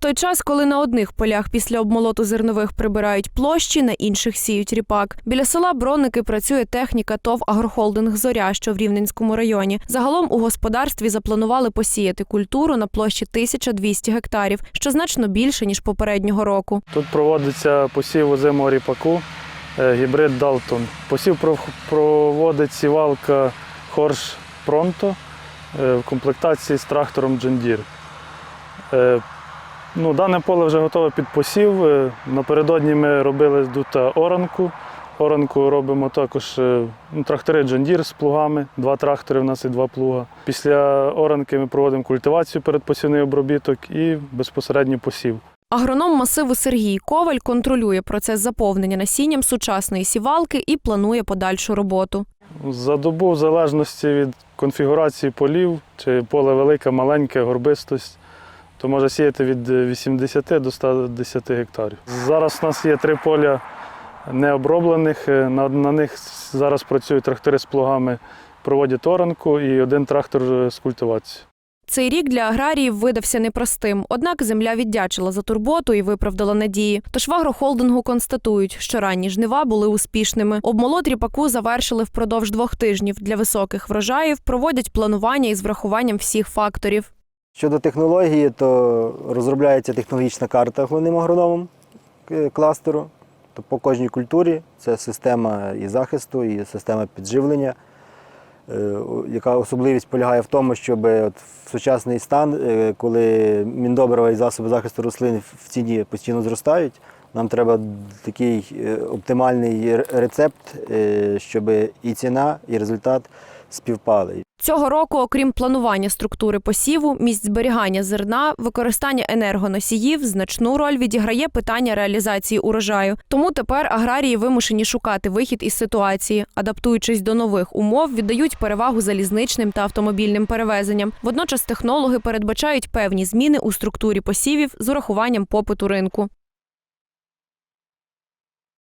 той час, коли на одних полях після обмолоту зернових прибирають площі, на інших сіють ріпак. Біля села Бронники працює техніка ТОВ Агрохолдинг Зоря, що в Рівненському районі. Загалом у господарстві запланували посіяти культуру на площі 1200 гектарів, що значно більше ніж попереднього року. Тут проводиться посів озимого ріпаку, е, гібрид Далтон. Посів пров- проводить сівалка Хорш Пронто е, в комплектації з трактором Deere. Е, Ну, дане поле вже готове під посів. Е, Напередодні ми робили тут оранку. Оранку робимо також е, ну, трактори Deere з плугами, два трактори в нас і два плуга. Після оранки ми проводимо культивацію перед посівний обробіток і безпосередньо посів. Агроном масиву Сергій Коваль контролює процес заповнення насінням сучасної сівалки і планує подальшу роботу. За добу, в залежності від конфігурації полів, чи поле велике, маленьке, горбистость, то може сіяти від 80 до 110 гектарів. Зараз у нас є три поля необроблених. е, На, на них зараз працюють трактори з плугами, проводять оранку і один трактор е, з культивації. Цей рік для аграріїв видався непростим, однак земля віддячила за турботу і виправдала надії. Тож в агрохолдингу констатують, що ранні жнива були успішними. Обмолот ріпаку завершили впродовж двох тижнів. Для високих врожаїв проводять планування із врахуванням всіх факторів. Щодо технології, то розробляється технологічна карта головним агрономом е, кластеру. То по кожній культурі це система і захисту, і система підживлення, е, яка особливість полягає в тому, щоб от в сучасний стан, е, коли міндобрива і засоби захисту рослин в ціні постійно зростають, нам треба такий оптимальний рецепт, щоб і ціна, і результат співпали. Цього року, окрім планування структури посіву, місць зберігання зерна, використання енергоносіїв, значну роль відіграє питання реалізації урожаю. Тому тепер аграрії вимушені шукати вихід із ситуації, адаптуючись до нових умов, віддають перевагу залізничним та автомобільним перевезенням. Водночас технологи передбачають певні зміни у структурі посівів з урахуванням попиту ринку.